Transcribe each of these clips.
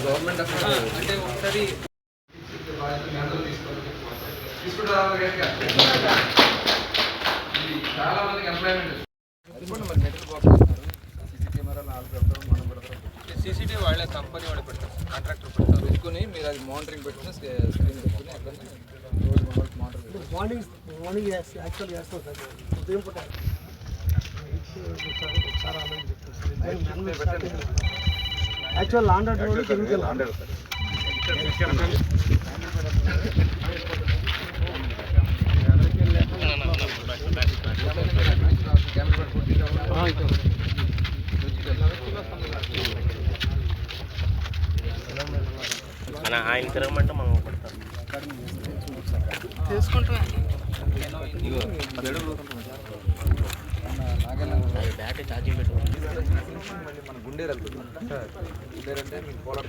Government అంటే ఒకసారి చాలా మందికి ఎంప్లాయ్మెంట్ సీసీటీవీ వాళ్ళే కంపెనీ వాళ్ళు పెడతారు కాంట్రాక్టర్ పెడతారు పెట్టుకుని మీరు అది మానిటరింగ్ పెట్టుకుని స్క్రీన్ పెట్టుకుని అక్కడ రోజు mobile monitor morning morning actual చేస్తాం సార్ ఉదయం పూట ఒకసారి ఒకసారి ఆలోచన చెప్తాను సార్ యాక్చువల్ లాండర్ రోడ్ తిరుగుతున్నాం మన ఆయన తిరగమంటే మనం కొడతాం. బ్యాటరీ ఛార్జింగ్ పెట్టు మన గుండేరు వెళ్తుంది గుండేరు అంటే మీకు పోలార్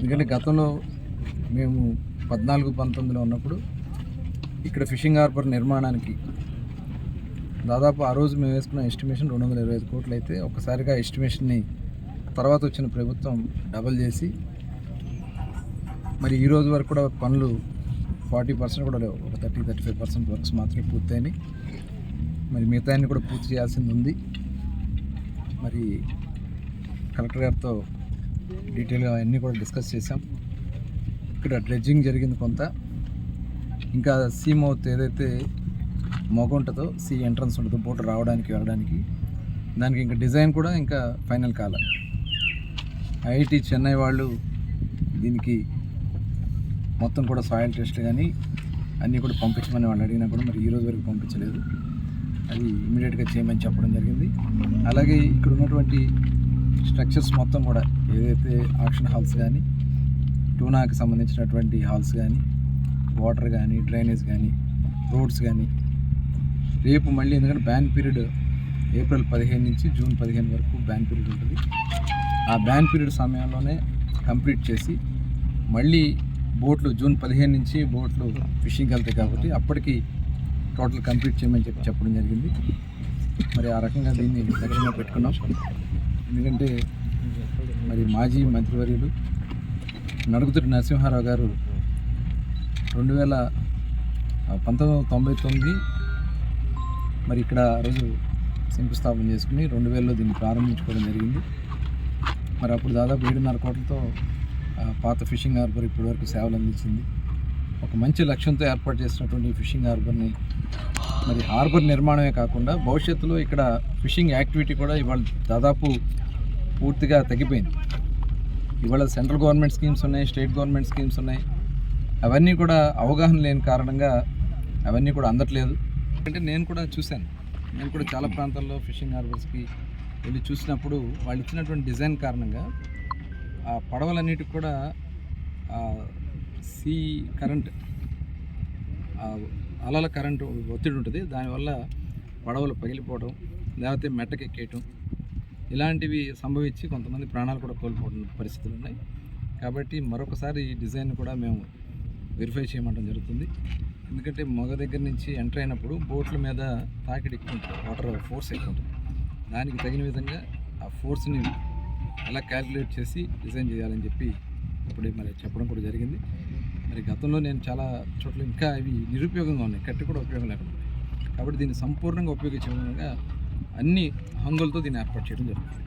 ఎందుకంటే గతంలో మేము పద్నాలుగు పంతొమ్మిదిలో ఉన్నప్పుడు ఇక్కడ ఫిషింగ్ హార్బర్ నిర్మాణానికి దాదాపు ఆ రోజు మేము వేసుకున్న ఎస్టిమేషన్ రెండు వందల ఇరవై ఐదు కోట్లు అయితే ఒకసారిగా ఎస్టిమేషన్ని తర్వాత వచ్చిన ప్రభుత్వం డబల్ చేసి మరి ఈరోజు వరకు కూడా పనులు ఫార్టీ పర్సెంట్ కూడా లేవు. ఒక thirty thirty five percent works మాత్రమే పూర్తయినాయి. మరి మిగతాన్ని కూడా పూర్తి చేయాల్సింది ఉంది. మరి కలెక్టర్ గారితో డీటెయిల్గా అన్నీ కూడా డిస్కస్ చేసాం ఇక్కడ డ్రెడ్జింగ్ జరిగింది కొంత. ఇంకా సీ మౌత్ ఏదైతే మొగ ఉంటుందో సీ ఎంట్రన్స్ ఉంటుందో బోట్ రావడానికి వెళ్ళడానికి దానికి ఇంకా డిజైన్ కూడా ఇంకా ఫైనల్ కాల. ఐఐటి చెన్నై వాళ్ళు దీనికి మొత్తం కూడా సాయిల్ టెస్ట్ కానీ అన్నీ కూడా పంపించమని వాళ్ళు అడిగినా కూడా మరి ఈ రోజు వరకు పంపించలేదు. అది ఇమీడియట్గా చేయమని చెప్పడం జరిగింది. అలాగే ఇక్కడ ఉన్నటువంటి స్ట్రక్చర్స్ మొత్తం కూడా ఏదైతే ఆక్షన్ హాల్స్ కానీ టూనాకి సంబంధించినటువంటి హాల్స్ కానీ వాటర్ కానీ డ్రైనేజ్ కానీ రోడ్స్ కానీ రేపు మళ్ళీ ఎందుకంటే బ్యాన్ పీరియడ్ ఏప్రిల్ పదిహేను నుంచి జూన్ పదిహేను వరకు బ్యాన్ పీరియడ్ ఉంటుంది. ఆ బ్యాన్ పీరియడ్ సమయంలోనే కంప్లీట్ చేసి మళ్ళీ బోట్లు జూన్ పదిహేను నుంచి బోట్లు ఫిషింగ్కి వెళ్తాయి కాబట్టి అప్పటికి టోటల్ కంప్లీట్ చేయమని చెప్పి చెప్పడం జరిగింది. మరి ఆ రకంగా దీన్ని లక్ష్యంగా పెట్టుకున్నాం. ఎందుకంటే మరి మాజీ మంత్రివర్యులు నడుగుతుడి నరసింహారావు గారు రెండు వేల పంతొమ్మిది వందల తొంభై తొమ్మిది మరి ఇక్కడ రోజు శంకుస్థాపన చేసుకుని రెండు వేలలో దీన్ని ప్రారంభించుకోవడం జరిగింది. మరి అప్పుడు దాదాపు ఏడున్నర కోట్లతో ఆ, పాత ఫిషింగ్ హార్బర్ ఇప్పటివరకు సేవలు అందించింది ఒక మంచి లక్ష్యంతో ఏర్పాటు చేసినటువంటి ఈ ఫిషింగ్ హార్బర్ని మరి హార్బర్ నిర్మాణమే కాకుండా భవిష్యత్తులో ఇక్కడ ఫిషింగ్ యాక్టివిటీ కూడా ఇవాళ దాదాపు పూర్తిగా తగ్గిపోయింది. ఇవాళ సెంట్రల్ గవర్నమెంట్ స్కీమ్స్ ఉన్నాయి స్టేట్ గవర్నమెంట్ స్కీమ్స్ ఉన్నాయి. అవన్నీ కూడా అవగాహన లేని కారణంగా అవన్నీ కూడా అందట్లేదు. అంటే నేను కూడా చూశాను. నేను కూడా చాలా ప్రాంతాల్లో ఫిషింగ్ హార్బర్స్కి వెళ్ళి చూసినప్పుడు వాళ్ళు ఇచ్చినటువంటి డిజైన్ కారణంగా ఆ పడవలన్నిటికి కూడా సీ కరెంట్ అలల కరెంటు ఒత్తిడి ఉంటుంది. దానివల్ల పడవలు పగిలిపోవడం లేకపోతే మెట్టకెక్కేయటం ఇలాంటివి సంభవించి కొంతమంది ప్రాణాలు కూడా కోల్పోవడం పరిస్థితులు ఉన్నాయి. కాబట్టి మరొకసారి ఈ డిజైన్ కూడా మేము వెరిఫై చేయమంటం జరుగుతుంది. ఎందుకంటే మగ దగ్గర నుంచి ఎంటర్ అయినప్పుడు బోట్ల మీద తాకిడి ఎక్కువ ఉంటుంది. వాటర్ ఫోర్స్ ఎక్కువ ఉంటుంది. దానికి తగిన విధంగా ఆ ఫోర్స్ని ఎలా క్యాలిక్యులేట్ చేసి డిజైన్ చేయాలని చెప్పి ఇప్పుడు మరి చెప్పడం కూడా జరిగింది. మరి గతంలో నేను చాలా చోట్ల ఇంకా ఇవి నిరుపయోగంగా ఉన్నాయి. కట్టి కూడా ఉపయోగం లేకుండా కాబట్టి దీన్ని సంపూర్ణంగా ఉపయోగించే విధంగా అన్ని హంగులతో దీన్ని ఏర్పాటు చేయడం జరుగుతుంది.